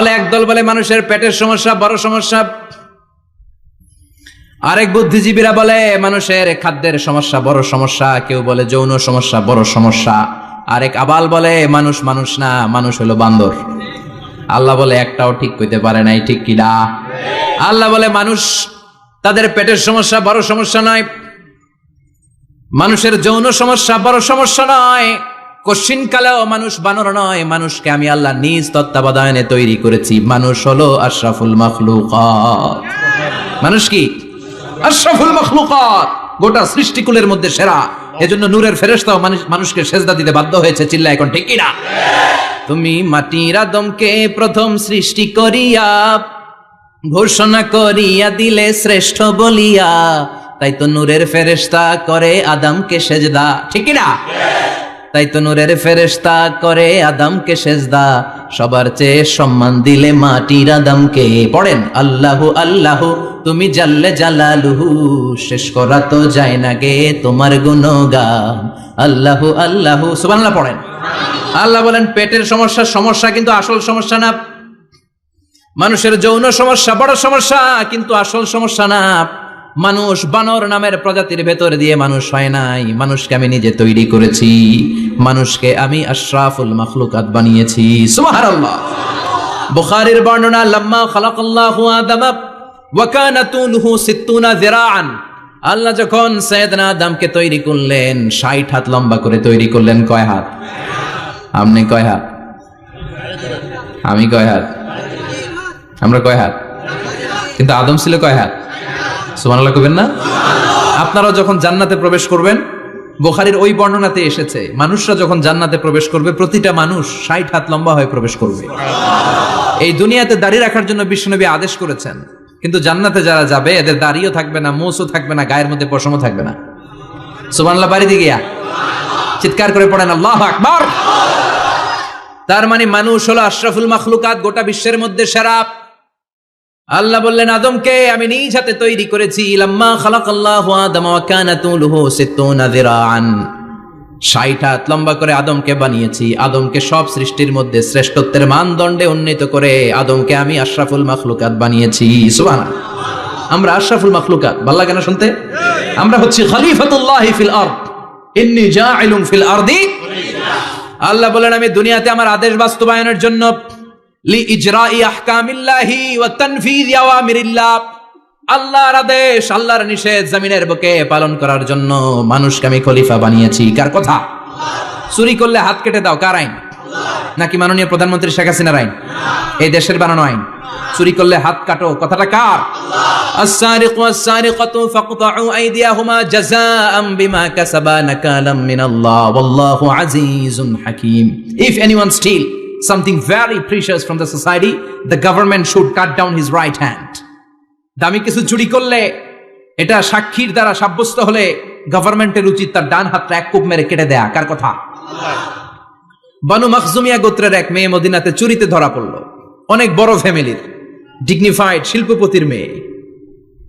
তাহলে একদল বলে মানুষের পেটের সমস্যা, বড় সমস্যা। আরেক বুদ্ধিজীবীরা বলে, মানুষের খাদ্যের সমস্যা, বড় সমস্যা। কেউ বলে, যৌন সমস্যা, বড় সমস্যা। আরেক আবাল বলে, মানুষ মানুষ না, মানুষ হলো বান্দর। আল্লাহ বলে, একটাও ঠিক কইতে পারে নাই, ঠিক কিনা আল্লাহ বলে, মানুষ তাদের পেটের সমস্যা বড় সমস্যা নয়। মানুষের যৌন সমস্যা বড় সমস্যা নয়। কশিন কালেও মানুষ বানর নয়, মানুষকে আমি আল্লাহ নিজ তত্ত্বাবধানে তৈরি করেছি। মানুষ হলো আশরাফুল মখলুকাত। মানুষ কি? আশরাফুল মখলুকাত। গোটা সৃষ্টিকুলের মধ্যে সেরা। এজন্য নূরের ফেরেশতাও মানুষ মানুষকে সেজদা দিতে বাধ্য হয়েছে। চিল্লা এখন ঠিক কিনা? তুমি মাটির আদমকে প্রথম সৃষ্টি করিয়া, ঘোষণা করিয়া দিলে শ্রেষ্ঠ বলিয়া, তাই তো নূরের ফেরেশতা করে আদমকে সেজদা। ঠিক না তাই তো নূরের ফেরেশতা করে আদমকে সেজদা, সবার চেয়ে সম্মান দিলে মাটির আদমকে। পড়েন, আল্লাহু আল্লাহু, তুমি জাল্লে জালালুহু, শেষ করা তো যায় না গে তোমার গুণগান। আল্লাহু আল্লাহু, সুবহানাল্লাহ পড়েন। আল্লাহ বলেন, পেটের সমস্যা সমস্যা কিন্তু আসল সমস্যা না। মানুষের যৌন সমস্যা, বড় সমস্যা, কিন্তু আসল সমস্যা না। মানুষ বানর নামের প্রজাতির ভেতর দিয়ে মানুষ হয় নাই। মানুষকে আমি নিজে তৈরি করেছি। মানুষকে আমি আশরাফুল মখলুকাত বানিয়েছি। বুখারীর বর্ণনা, লাম্মা খালাকাল্লাহু আদাম ওয়া 60 যিরাআন। আল্লাহ যখন সৈয়দনা আদমকে তৈরি করলেন 60 হাত লম্বা করে তৈরি করলেন, কয় হাত? আপনি কয় হাত? আমি কয় হাত? আমরা কয় হাত? কিন্তু আদম ছিল কয় হাত? সুবহানাল্লাহ কবেন না? আপনারা যখন জান্নাতে প্রবেশ করবেন, বোখারির ওই বর্ণনাতে এসেছে, মানুষরা যখন জান্নাতে প্রবেশ করবে, প্রতিটা মানুষ ষাট হাত লম্বা হয়ে প্রবেশ করবে। এই দুনিয়াতে দাঁড়িয়ে রাখার জন্য বিশ্বনবী আদেশ করেছেন, কিন্তু জান্নাতে যারা যাবে, এদের দাড়িও থাকবে না, মোসও থাকবে না, গায়ের মধ্যে পশমও থাকবে না। সুবহানাল্লাহ, বাড়িতে গিয়া চিৎকার করে পড়েন, আল্লাহ আকবার! তার মানে মানুষ হলো আশরাফুল মাখলুকাত গোটা বিশ্বের মধ্যে সেরা আল্লাহ বললেন, আদমকে আমি নিজ হাতে তৈরি করেছি। লাম্মা খালাকাল্লাহু আদম ওয়া কানা তুলুহু সিত্তুনা যিরাআন। 60 হাত লম্বা করে আদমকে বানিয়েছি। আদমকে সব সৃষ্টির মধ্যে শ্রেষ্ঠত্বের মানদণ্ডে উন্নীত করে আদমকে আমি আশরাফুল মাখলুকাত বানিয়েছি। সুবহানাল্লাহ। আমরা আশরাফুল মাখলুকাত, ভালো লাগে না শুনতে? আমরা হচ্ছি খলিফাতুল্লাহ ফিল আরদ। ইন্নী জাইলুম ফিল আরদি। আল্লাহ বলেন, আমি দুনিয়াতে আমার আদেশ বাস্তবায়নের জন্য লি ইজরাই আহকামিল্লাহি ওয়া তানফিজ আওয়ামিরিল্লাহ আল্লাহর আদেশ আল্লাহর নিষেধ জমিনের বুকে পালন করার জন্য মানুষকে আমি খলিফা বানিয়েছি কার কথা চুরি করলে হাত কেটে দাও কার আইন নাকি মাননীয় প্রধানমন্ত্রী শেখ হাসিনার আইন এই দেশের বানানো আইন চুরি করলে হাত কাটো কথাটা কার السارق والسارقة فاقطعوا أيديهما جزاء بما كسبا نكالا من الله والله عزيز حكيم If anyone steal something very precious from the society, the government should cut down his right hand. দামি কিছু চুরি করলে, এটা সাক্ষীর দ্বারা সাব্যস্ত হলে গভর্নমেন্টের উচিত তার ডান হাতটা এক কূপ মেরে কেটে দেয়া। কার কথা? বানু মখজুমিয়া গোত্রের এক মেয়ে মদিনাতে চুরিতে ধরা পড়ল। অনেক বড় ফ্যামিলির ডিগনিফাইড শিল্পপতির মেয়ে।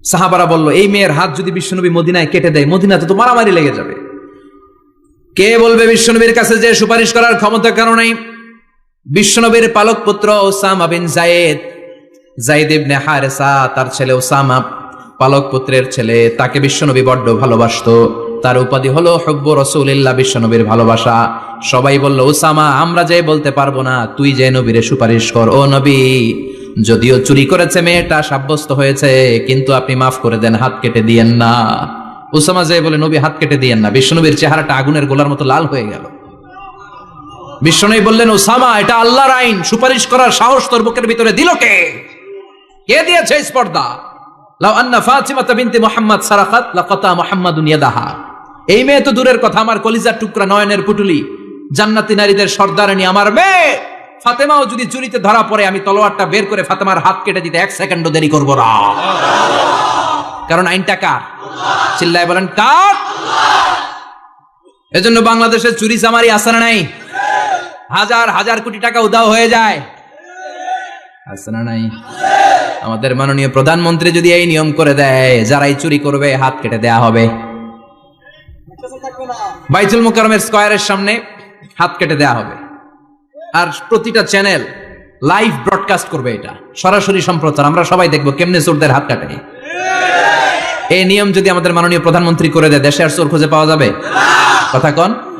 সাহাবারা বলল, এই মেয়ের হাত যদি বিশ্বনবী মদিনায় কেটে দেয়, মদিনাতে তো মারামারি লেগে যাবে। কে বলবে বিশ্বনবীর কাছে যে সুপারিশ করার ক্ষমতা কারণে বিশ্বনবীর পালক পুত্র Osama bin Zaid. Zaid ibn Haritha, তার ছেলে ওসামা পালক পুত্রের ছেলে, তাকে বিশ্বনবী বড্ড ভালোবাসতো। তার উপাধি হলো হব্ব রসুলিল্লাহ বিশ্বনবীর ভালোবাসা। সবাই বলল, ওসামা, আমরা যে বলতে পারব না, তুই যে নবীরে সুপারিশ কর, ও নবী। যদিও চুরি করেছে মেয়েটা, সাব্যস্ত হয়েছে, কিন্তু আপনি মাফ করে দেন, হাত কেটে দিয়েন না। ওসামা যে বলে, নবী, হাত কেটে দিয়েন না। বিশ্বনবীর চেহারাটা আগুনের গোলার মতো লাল হয়ে গেল। বিশ্বনবী বললেন, ওসামা, এটা আল্লাহর আইন। সুপারিশ করার সাহস তোর বুকের ভিতরে দিল কে? কে দিয়েছে স্পর্ধা? লাউ আন্না ফাতিমা বিনতে মুহাম্মদ সারাকাত, লাকাতা মুহাম্মাদুন ইয়াদাহা। এই মেয়ে তো দূরের কথা, আমার কলিজার টুকরা নয়নের পুটুলি। জান্নাতি নারীদের সর্দারানি আমার মেয়ে। ফাতেমাও যদি চুরিতে ধরা পড়ে, আমি তলোয়ারটা বের করে ফাতেমার হাত কেটে দিতে এক সেকেন্ডও দেরি করব না। কারণ আইনটা কার? চিল্লায় বলেন, কার? এজন্য বাংলাদেশে চুরি চামারি আসানা নাই। হাজার হাজার কোটি টাকা উদাও হয়ে যায়। আসানা নাই? আমাদের মাননীয় প্রধানমন্ত্রী যদি এই নিয়ম করে দেয়, যারাই চুরি করবে, হাত কেটে দেয়া হবে। বাইতুল মোকারমের স্কয়ারের সামনে হাত কেটে দেয়া হবে। আর প্রতিটা চ্যানেল লাইভ ব্রডকাস্ট করবে এটা। সরাসরি সম্প্রচার, আমরা সবাই দেখব কেমনে চোরদের হাত কাটে। এই নিয়ম যদি আমাদের মাননীয় প্রধানমন্ত্রী করে দেয়, দেশে আর চোর খুঁজে পাওয়া যাবে? কথা কন।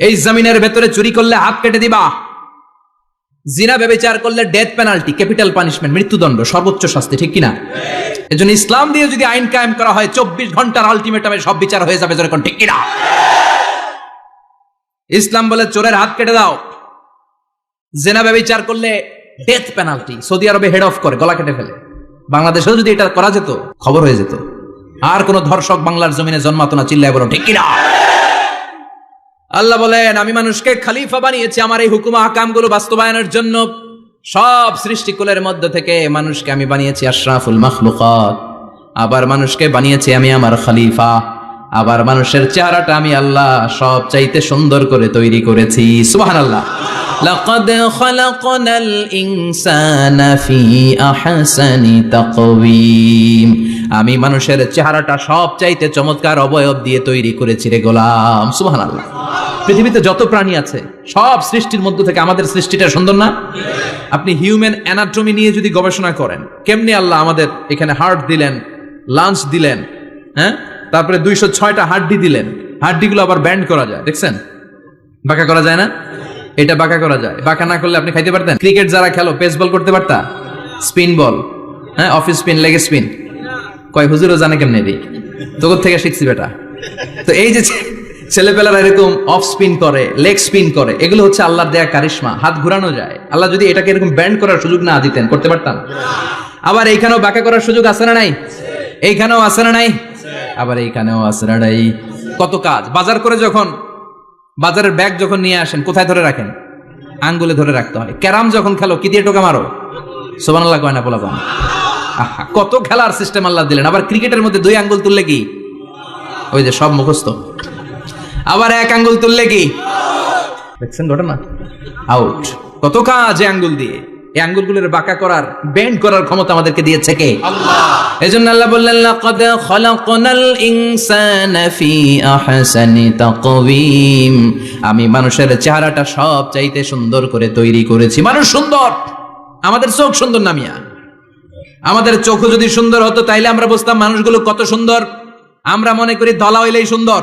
এই জমিনের ভেতরে চুরি করলে হাত কেটে দিবা। জিনা ব্যবচার করলে ডেথ পেনাল্টি ক্যাপিটাল পানিশমেন্ট মৃত্যুদণ্ড, সর্বোচ্চ শাস্তি, ঠিক কিনা? এজন্য ইসলাম দিয়ে যদি আইন কায়েম করা হয়, চব্বিশ ঘণ্টার আলটিমেটামে সব বিচার হয়ে যাবে যেরকম, ঠিক কিনা? ইসলাম বলে, চোরের হাত কেটে দাও। জেনা ব্যবচার করলে ডেথ পেনাল্টি সৌদি আরবে হেড অফ করে, গলা কেটে ফেলে। বাংলাদেশেও যদি এটা করা যেত, খবর হয়ে যেত। আর কোন ধর্ষক বাংলার জমিনে জন্মাতো না, চিল্লায় বলো ঠিক কিনা? আল্লাহ বলেন আমি মানুষকে খালিফা বানিয়েছি আমার এই হুকুম হাকামগুলো বাস্তবায়নের জন্য সব সৃষ্টিকুলের মধ্য থেকে মানুষকে আমি বানিয়েছি আশরাফুল মখলুকাত আবার মানুষকে বানিয়েছি আমি আমার খলিফা আবার মানুষের চেহারাটা আমি আল্লাহ সব চাইতে সুন্দর করে তৈরি করেছি সুবাহান আল্লাহ لقد خلقنا الإنسان في أحسن تقويم আমি মানুষের চেহারাটা সব চাইতে চমৎকার অবয়ব দিয়ে তৈরি করেছি রে গোলাম সুবহান আল্লাহ পৃথিবীতে যত প্রাণী আছে, সব সৃষ্টির মধ্য থেকে আমাদের সৃষ্টিটা সুন্দর না? আপনি হিউম্যান অ্যানাটমি নিয়ে যদি গবেষণা করেন, কেমনি আল্লাহ আমাদের এখানে হার্ট দিলেন লাঞ্চ দিলেন হ্যাঁ? তারপরে দুইশো ছয়টা হাড্ডি দিলেন, হাড্ডিগুলো আবার ব্যান্ড করা যায়, দেখছেন? বাঁকা করা যায় না? এটা বাঁকা করা যায়। বাঁকা না করলে আপনি খাইতে পারতেন? ক্রিকেট যারা খেলো পেস বল করতে পারতা? স্পিন বল হ্যাঁ? অফিস স্পিন লেগে স্পিন কয়, হুজুরও জানে কেমনে তোর থেকে শিখছি বেটা। তো এই যে ছেলেপেলারা এরকম অফ স্পিন করে লেগ স্পিন করে এগুলো হচ্ছে আল্লাহর দেয়া কারিশমা হাত ঘুরানো যায়। আল্লাহ যদি এটাকে এরকম ব্যান্ড করার সুযোগ না দিতেন করতে পারতাম? আবার এইখানেও বাঁকা করার সুযোগ আছে না নাই? এইখানেও আছে না নাই? আবার এইখানেও আছে না নাই। কত কাজ। বাজার করে যখন বাজারের ব্যাগ যখন নিয়ে আসেন কোথায় ধরে রাখেন? আঙ্গুলে ধরে রাখতে হয়। ক্যারাম যখন খেলো কি দিয়ে টোকা মারো? সোবান আল্লাহ কয় না পোলা কয় আহা, কত খেলার সিস্টেম আল্লাহ দিলেন। আবার ক্রিকেটের মধ্যে দুই আঙ্গুল তুললে কি? ওই যে সব মুখস্থ। আবার এক আঙ্গুল তুললে কি? দেখছেন ঘটনা? আউট কত কাজ আঙ্গুল দিয়ে। এই আঙ্গুলগুলোর বাঁকা করার বেন্ড করার ক্ষমতা আমাদেরকে দিয়েছে কে? এজন্য আল্লাহ বললেন লাকাদ খলাকনাল ইনসানা ফি আহসানি তাকওয়িম। আমি মানুষের চেহারাটা সব চাইতে সুন্দর করে তৈরি করেছি। মানুষ সুন্দর। আমাদের চোখ সুন্দর না মিয়া? আমাদের চোখ যদি সুন্দর হতো তাইলে আমরা বুঝতাম মানুষগুলো কত সুন্দর। আমরা মনে করি ধলা হইলেই সুন্দর।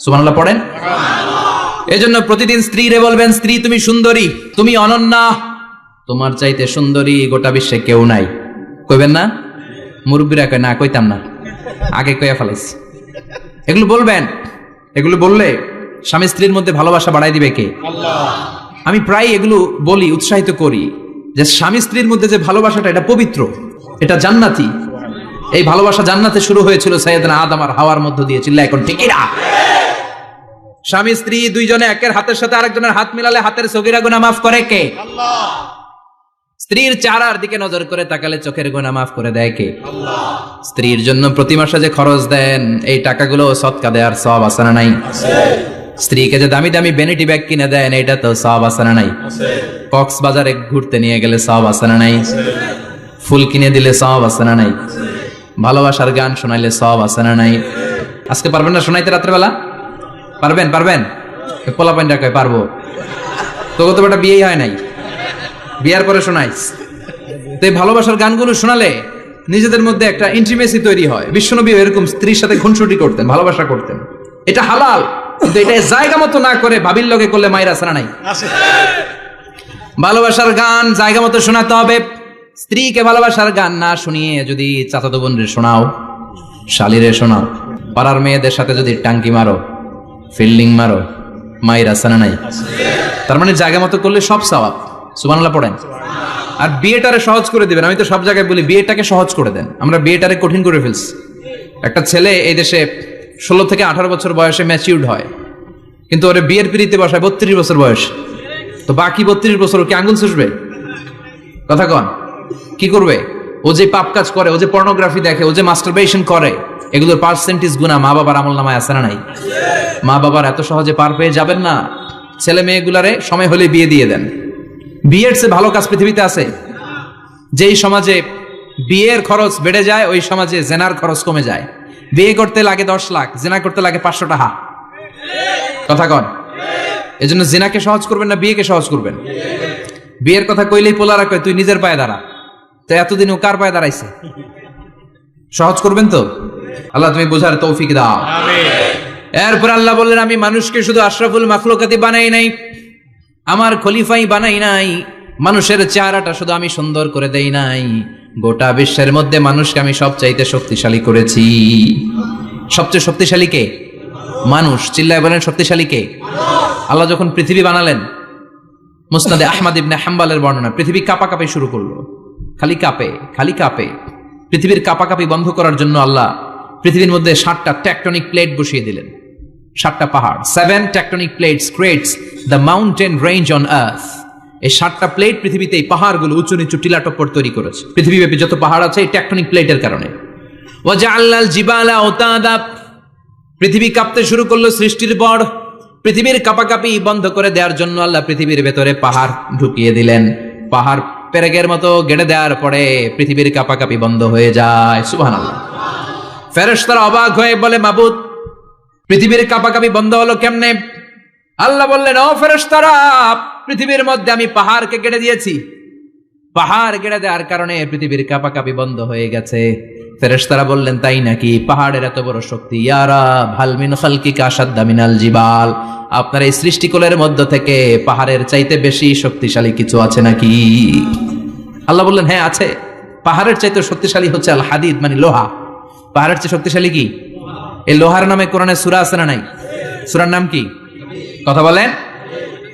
সুবহানাল্লাহ পড়েন। এজন্য প্রতিদিন স্ত্রীরে বলবেন স্ত্রী তুমি সুন্দরী তুমি অনন্যা। তোমার চাইতে সুন্দরী গোটা বিশ্বে কেউ নাই। কইবেন না? মুরব্বীরা কয় না কইতাম না। আগে কইয়া ফেলাইছি। এগুলো বলবেন। এগুলো বললে স্বামী স্ত্রীর মধ্যে ভালোবাসা বাড়াই দিবে কে? আমি প্রায় এগুলো বলি উৎসাহিত করি যে স্বামী স্ত্রীর মধ্যে যে ভালোবাসাটা এটা পবিত্র এটা জান্নাতি। এই ভালোবাসা জান্নাতে শুরু হয়েছিল সৈয়দনা আদম আর হাওয়ার মধ্য দিয়ে চিল্লা এখন ঠিকই না স্বামী স্ত্রী দুইজনে একের হাতের সাথে আরেকজনের হাত মিলালে হাতের সগিরা গুনা মাফ করে কে? স্ত্রীর চারার দিকে নজর করে তাকালে চোখের গোনা মাফ করে দেয় কে? স্ত্রীর জন্য প্রতি মাসে যে খরচ দেন এই টাকাগুলো সৎকা দেয়ার সব আছে না নাই? স্ত্রীকে যে দামি দামি বেনিটি ব্যাগ কিনে দেন এটা তো সব আছে না নাই? কক্সবাজারে ঘুরতে নিয়ে গেলে সব আছে না নাই? ফুল কিনে দিলে সব আছে না নাই? ভালোবাসার গান শোনাইলে সব আছে না নাই? আজকে পারবেন না শোনাইতে রাত্রেবেলা? পারবেন পারবেন? পোলা পাইনটা কয় পারব। তোকে তো বেটা বিয়েই হয় নাই। বিয়ার পরে শোনাইস তো ভালোবাসার গানগুলো শোনালে নিজেদের মধ্যে একটা ইন্টিমেসি তৈরি হয়। বিশ্বনবী এরকম স্ত্রীর সাথে খুনসুটি করতেন ভালোবাসা করতেন। এটা হালাল কিন্তু এটা জায়গা মতো না করে ভাবির লগে করলে মায়ের আসরা নাই। ভালোবাসার গান জায়গা মতো শোনাতে হবে। স্ত্রীকে ভালোবাসার গান না শুনিয়ে যদি চাচাতো বোনরে শোনাও শালিরে শোনাও পাড়ার মেয়েদের সাথে যদি টাঙ্কি মারো ফিল্ডিং মারো, মায়ের আসানা নাই। তার মানে জায়গা মতো করলে সব সওয়াব। সুবহানাল্লাহ পড়েন। আর বিয়েটারে সহজ করে দিবেন। আমি তো সব জায়গায় বলি, বিয়েটাকে সহজ করে দেন। আমরা বিয়েটারে কঠিন করে ফেলছি। একটা ছেলে এই দেশে ষোলো থেকে আঠারো বছর বয়সে ম্যাচিউর্ড হয়। কিন্তু ওরে বিয়ের পিড়িতে বসায় বত্রিশ বছর বয়স। তো বাকি বত্রিশ বছর ও কি আঙ্গুল চুষবে? কথা কন। কি করবে? ও যে পাপ কাজ করে, ও যে পর্নোগ্রাফি দেখে, ও যে মাস্টারবেশন করে। এগুলোর পার্সেন্টেজ গুণা মা বাবার আমল নামায় আছে না নাই? মা বাবার এত সহজে পার পেয়ে যাবেন না। ছেলে মেয়েগুলারে সময় হলে বিয়ে দিয়ে দেন। বিয়ের চেয়ে ভালো কাজ পৃথিবীতে আছে। যেই সমাজে বিয়ের খরচ বেড়ে যায়, ওই সমাজে জেনার খরচ কমে যায়। বিয়ে করতে লাগে দশ লাখ, জেনা করতে লাগে পাঁচশো টাকা। কথা কন। এই জন্য জেনাকে সহজ করবেন না বিয়েকে সহজ করবেন। বিয়ের কথা কইলেই পোলারা কয়, তুই নিজের পায়ে দাঁড়া। তো এতদিন ও কার পায়ে দাঁড়াইছে? সহজ করবেন তো? আল্লাহ তুমি বোঝার তৌফিক দাও। এরপর আল্লাহ বললেন আমি মানুষকে শুধু আশরাফুল মাখলুকাতি বানাই নাই আমার খলিফাই বানাই নাই মানুষের চেহারাটা শুধু আমি সুন্দর করে দেই নাই গোটা বিশ্বের মধ্যে মানুষকে আমি সবচাইতে শক্তিশালী করেছি। সবচেয়ে শক্তিশালী কে? মানুষ। চিল্লায় বলেন শক্তিশালী কে? আল্লাহ যখন পৃথিবী বানালেন মুসনাদে আহমদ ইবনে হাম্বালের বর্ণনা পৃথিবী কাঁপাকাঁপি শুরু করল। খালি কাঁপে খালি কাঁপে। পৃথিবীর কাঁপাকাঁপি বন্ধ করার জন্য আল্লাহ পৃথিবীর মধ্যে ষাটটা ট্যাকটনিক প্লেট বসিয়ে দিলেন। সাতটা পাহাড়। Seven tectonic plates creates the mountain range on earth এই সাতটা প্লেট পৃথিবীতে এই পাহাড়গুলো উঁচু নিচু টিলাটপ্পর তৈরি করেছে। পৃথিবীব্যাপী যত পাহাড় আছে এই ট্যাকটনিক প্লেটের কারণে। ওয়াজআল্লাল জিবালা ওতাদা পৃথিবী কাঁপতে শুরু করল সৃষ্টির পর। পৃথিবীর কাপাকাপি বন্ধ করে দেওয়ার জন্য আল্লাহ পৃথিবীর ভেতরে পাহাড় ঢুকিয়ে দিলেন। পাহাড় পেরেকের মতো গেড়ে দেওয়ার পরে পৃথিবীর কাপাকাপি বন্ধ হয়ে যায়। সুবহানাল্লাহ। ফেরেশতারা অবাক হয়ে বলে, মাবুদ, পৃথিবীর কাপাকাপি বন্ধ হলো কেমনে? আল্লাহ বললেন, ও ফেরেশতারা, পৃথিবীর মধ্যে আমি পাহাড়কে কেটে দিয়েছি। পাহাড় গেড়ে দেওয়ার কারণে পৃথিবীর কাপাকাপি বন্ধ হয়ে গেছে। ফেরেশতারা বললেন, তাই নাকি? পাহাড়ের এত বড় শক্তি। ইয়ারা ভালমিন খালকিকা আসাদ্দা মিনাল জিবাল। আপনার এই সৃষ্টিকুলের মধ্য থেকে পাহাড়ের চাইতে বেশি শক্তিশালী কিছু আছে নাকি? আল্লাহ বললেন হ্যাঁ আছে। পাহাড়ের চাইতে শক্তিশালী হচ্ছে আল হাদিদ মানে লোহা। পাহাড়ের চেয়ে শক্তিশালী কি এই লোহার নামে কোরআনে সুরা আছে না নাই সুরার নাম কি কথা বলেন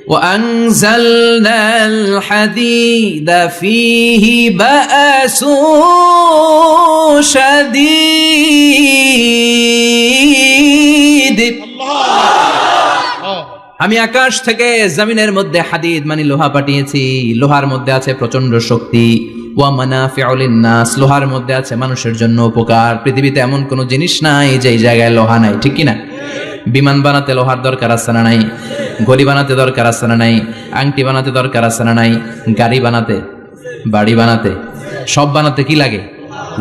وأنزلنا الحديد فيه بأس شديد আমি আকাশ থেকে জমিনের মধ্যে হাদিদ মানে লোহা পাঠিয়েছি লোহার মধ্যে আছে প্রচন্ড শক্তি ওয়া মানাফিউলিন নাস লোহার মধ্যে আছে মানুষের জন্য উপকার। পৃথিবীতে এমন কোনো জিনিস নাই যে জায়গায় লোহা নাই, ঠিক কি না বিমান বানাতে লোহার দরকার আছে না নাই? ঘড়ি বানাতে দরকার আছে না নাই? আংটি বানাতে দরকার আছে না নাই? গাড়ি বানাতে, বাড়ি বানাতে, সব বানাতে কি লাগে?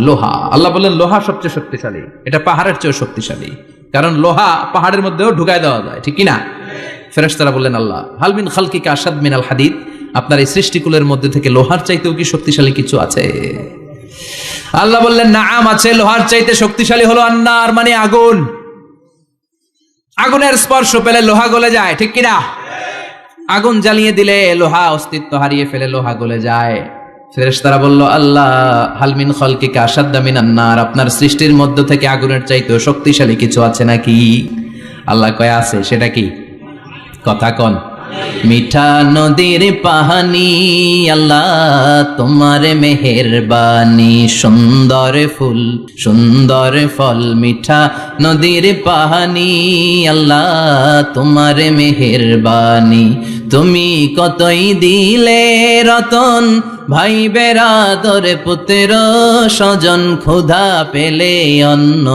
লোহা। আল্লাহ বললেন, লোহা সবচেয়ে শক্তিশালী। এটা পাহাড়ের চেয়েও শক্তিশালী। কারণ লোহা পাহাড়ের মধ্যেও ঢুকায় দেওয়া যায়, ঠিক কি না ফেরেশতারা বললেন, আল্লাহ হালমিন খালকিকা আসাদ মিনাল হাদিদ? আপনার এই সৃষ্টিকুলের মধ্যে থেকে লোহার চাইতেও কি শক্তিশালী কিছু আছে? আল্লাহ বললেন না আম আছে, লোহার চাইতে শক্তিশালী হলো আন্নার মানে আগুন। আগুনের স্পর্শ পেলে লোহা গলে যায়, ঠিক কিনা? আগুন জ্বালিয়ে দিলে লোহা অস্তিত্ব হারিয়ে ফেলে লোহা গলে যায়। ফেরেশতারা বলল, আল্লাহ হালমিন খলকিকা আসাদ্দা মিনান্নার আপনার সৃষ্টির মধ্য থেকে আগুনের চাইতেও শক্তিশালী কিছু আছে নাকি? আল্লাহ কয়, আছে, সেটা কি? কথা কন। মিঠা নদীর পাহানি, আল্লাহ তোমার মেহেরবানি। সুন্দর ফুল, সুন্দর ফল, মিঠা নদীর পাহানি, আল্লাহ তোমার মেহেরবানি। তুমি কতই দিলে রতন? ভাই বেরাদর পুত্র স্বজন, ক্ষুধা পেলে অন্ন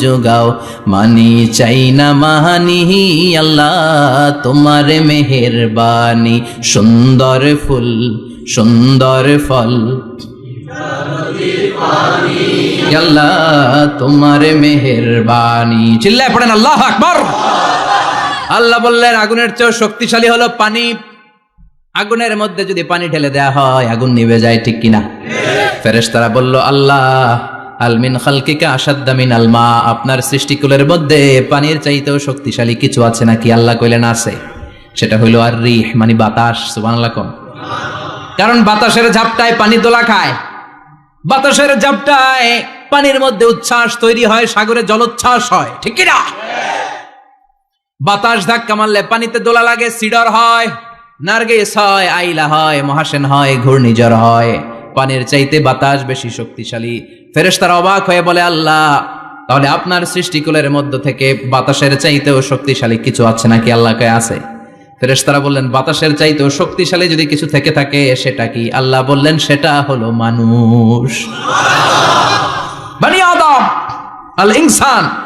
যোগাও। মানি চাই না মাহানি, আল্লাহ তোমার মেহেরবানি। সুন্দর ফুল, সুন্দর ফল। আল্লাহ তোমার মেহেরবানি। চিল্লায় পড়েন, আল্লাহ আকবর। আল্লাহ বললেন, আগুনের চেয়েও শক্তিশালী হলো পানি। আগুনের মধ্যে যদি পানি ঢেলে দেয়া হয়, আগুন নিভে যায়, ঠিক কিনা? ফেরেশতারা বলল, আল্লাহ আলমিন খালকিকা আসাদ্দামিন আলমা আপনার সৃষ্টিকুলের মধ্যে পানির চাইতেও শক্তিশালী কিছু আছে নাকি? আল্লাহ কইলেন, আছে। সেটা হইল আর রিহ মানে বাতাস, সুবহানাল্লাহ কোন। কারণ বাতাসের ঝাপটায় পানি দোলা খায়। বাতাসের ঝাপটায় পানির মধ্যে উচ্ছ্বাস তৈরি হয়, সাগরে জলোচ্ছ্বাস হয়, ঠিক কি না বাতাস ধাক্কা মারলে পানিতে দোলা লাগে, সিডর হয়, নার্গেস হয়, আইলা হয়, মহাসেন হয়, ঘূর্ণিঝড় হয়। পানির চাইতে বাতাস বেশি শক্তিশালী। ফেরেশতারা অবাক হয়ে বলে, আল্লাহ, তাহলে আপনার সৃষ্টিকুলের মধ্য থেকে বাতাসের চাইতেও শক্তিশালী কিছু আছে নাকি? আল্লাহকে আছে। ফেরেশতারা বললেন, বাতাসের চাইতেও শক্তিশালী যদি কিছু থেকে থাকে, সেটা কি? আল্লাহ বললেন, সেটা হলো মানুষ। বানি আদম আল ইনসান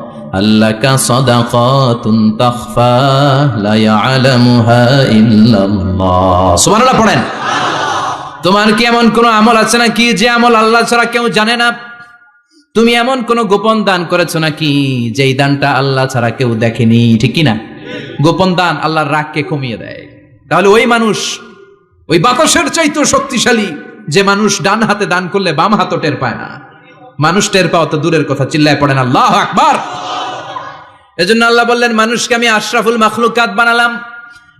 لك صدقات تخفى لا يعلمها লা الله سبحان الله পড়েন। তোমার কি এমন কোনো আমল আছে নাকি? যে আমল আল্লাহ ছাড়া কেউ জানে না? তুমি এমন কোন গোপন দান করেছ নাকি? যেই দানটা আল্লাহ ছাড়া কেউ দেখেনি, ঠিক কিনা? গোপন দান আল্লাহর রাগকে কমিয়ে দেয়। তাহলে ওই মানুষ, ওই বাতাসের চাইতে শক্তিশালী, যে মানুষ ডান হাতে দান করলে বাম হাতও টের পায় না। মানুষ টের পাওয়া তো দূরের কথা, চিল্লায় পড়েন, আল্লাহ আকবার! এজন্য আল্লাহ বললেন, মানুষকে আমি আশরাফুল মাখলুকাত বানালাম,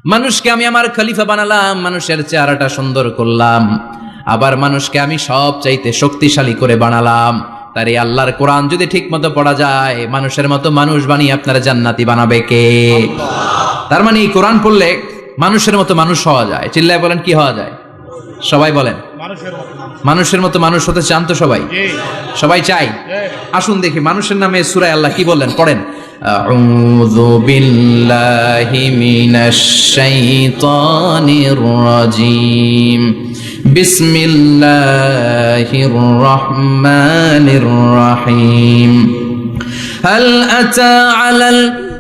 মানুষকে আমি আমার খলিফা বানালাম, মানুষের চেহারাটা সুন্দর করলাম, আবার মানুষকে আমি সব চাইতে শক্তিশালী করে বানালাম। তার এই আল্লাহর কোরআন যদি ঠিক মতো পড়া যায়, মানুষের মতো মানুষ বানিয়ে আপনারা জান্নাতি বানাবে কে? তার মানে এই কোরআন পড়লে মানুষের মতো মানুষ হওয়া যায়। চিল্লায় বলেন, কি হওয়া যায়? সবাই বলেন মানুষের মতো মানুষ মানুষের মতো মানুষ হতে চান তো সবাই জি সবাই চাই আসুন দেখি মানুষের নামে সুরায় আল্লাহ কি বললেন পড়েন أعوذ بالله من الشيطان الرجيم بسم الله الرحمن الرحيم هل أتى على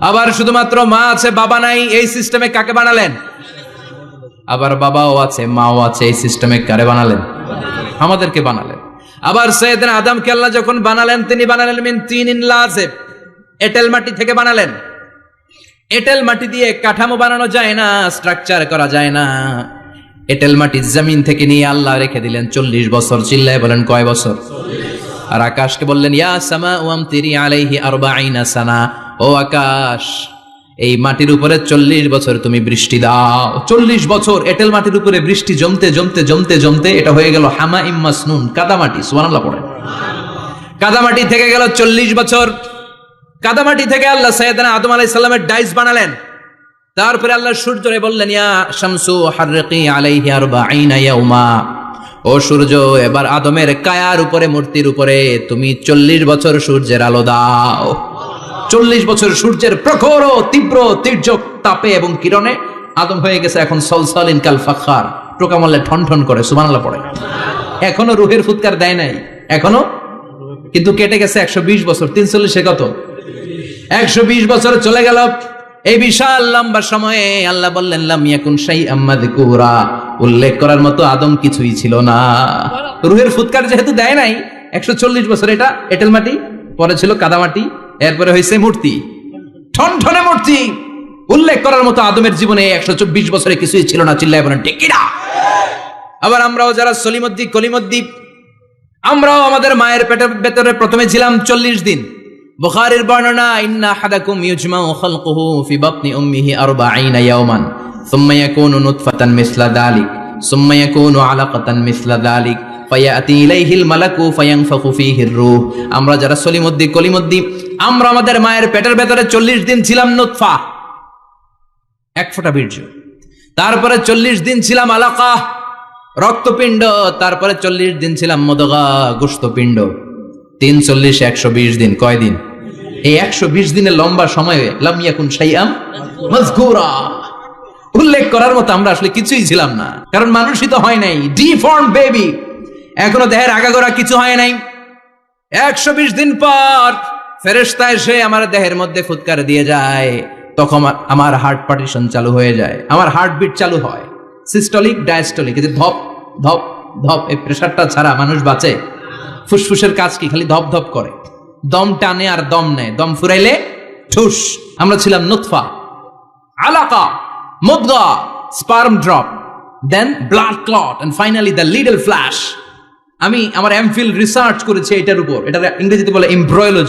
আবার শুধুমাত্র মা আছে, বাবা নাই, এই সিস্টেমে কাকে বানালেন? আবার বাবাও আছে, মাও আছে, এই সিস্টেমে কারে বানালেন? আমাদেরকে বানালেন। আবার সৈয়দিন আদমকে আল্লাহ যখন বানালেন, তিনি বানালেন মিন তিন ইন লাজেব। এটেল মাটি থেকে বানালেন। এটেল মাটি দিয়ে কাঠামো বানানো যায় না স্ট্রাকচার করা যায় না। এটেল মাটি জমিন থেকে নিয়ে আল্লাহ রেখে দিলেন, চল্লিশ বছর। চিল্লায় বলেন, কয় বছর? আর আকাশকে বললেন, ইয়া সামা ওয়াম তিরি আলাইহি আরবা আইনা সানা। ও আকাশ, এই মাটির উপরে চল্লিশ বছর তুমি বৃষ্টি দাও। চল্লিশ বছর এটেল মাটির উপরে বৃষ্টি জমতে জমতে জমতে জমতে এটা হয়ে গেল হামা ইম্মাসনুন কাদামাটি, সুবহানাল্লাহ পড়েন। কাদামাটি থেকে গেল চল্লিশ বছর। কাদামাটি থেকে আল্লাহ সৈয়দনা আদম আলাইহিস সালামের ডাইস বানালেন। তারপরে আল্লাহ সূর্যরে বললেন, ইয়া শামসু হাররিকি আলাইহি আরবাঈনা ইয়াউমা। ও সূর্য, এবার আদমের কায়ার উপরে, মূর্তির উপরে তুমি চল্লিশ বছর সূর্যের আলো দাও। চল্লিশ বছর সূর্যের প্রখর তীব্র তীর্যক তাপে এবং কিরণে আদম হয়ে গেছে এখন সলসলিন কাল ফাখার। টোকা ঠন ঠন করে, সুবহানাল্লাহ পড়ে। এখনও রুহের ফুৎকার দেয় নাই। এখনও? কিন্তু কেটে গেছে একশো বিশ বছর। তিন চল্লিশে কত? একশো বিশ বছর চলে গেল। এই বিশাল লম্বা সময়ে আল্লাহ বললেন, লাম ইয়াকুন শাই আম্মাদ কুরা উল্লেখ করার মতো আদম কিছুই ছিল না। রুহের ফুৎকার যেহেতু দেয় নাই, একশো চল্লিশ বছর এটা, এটেল মাটি, পরে ছিল কাদামাটি এরপরে হয়েছে মূর্তি। ঠন ঠনে মূর্তি। উল্লেখ করার মতো আদমের জীবনে একশো চব্বিশ বছরে কিছুই ছিল না চিল্লায় বলেন কিনা আবার আমরাও যারা সলিমদ্দি কলিমদ্দি আমরাও আমাদের মায়ের পেটের ভেতরে প্রথমে ছিলাম চল্লিশ দিন। বুখারীর বর্ণনা, ইন্না হাদাকুম ইউজমাউ খালকুহু ফি বাতনি উম্মিহি আরবাঈনা ইয়াওমান, সুম্মা ইয়াকুনু নুতফাতান মিসলা দালিক, সুম্মা ইয়াকুনু আলাকাতান মিসলা দালিক আমরা যারা সলিমুদ্দি কলিমুদ্দি আমরা আমাদের মায়ের পেটের ভেতরে চল্লিশ দিন ছিলাম নুতফা। এক ফোঁটা বীর্য। তারপরে চল্লিশ দিন ছিলাম আলাকা, রক্তপিণ্ড। তারপরে চল্লিশ দিন ছিলাম মদগা, গোস্তপিণ্ড। তিন চল্লিশ, একশো বিশ দিন। কয় দিন? এই একশো বিশ দিনের লম্বা সময়ে লামিয়াকুন সাইয়াম মজকুরা উল্লেখ করার মতো আমরা আসলে কিছুই ছিলাম না। কারণ মানুষই তো হয় নাই। Deform baby. এখনও দেহের আগাগোড়া কিছু হয় নাই। একশো বিশ দিন পর ফেরেস্তা এসে আমার দেহের মধ্যে ফুৎকার দিয়ে যায়। তখন আমার- হার্ট পার্টিশন চালু হয়ে যায়। আমার হার্টবিট চালু হয়। সিস্টলিক ডায়াস্টলিক এই যে ধপ ধপ ধপ, এই প্রেশারটা ছাড়া মানুষ বাঁচে। ফুসফুসের কাজ কি? খালি ধপ ধপ করে। দম টানে আর দম নেয়। দম ফুরাইলে ঠুস। আমরা ছিলাম নুতফা। আলাকা, মুদগা sperm drop then blood clot and finally the little flesh আমি আমার এমফিল রিসার্চ করেছি এটার উপর। এটা ইংরেজিতে বলে এমব্রয়োলজি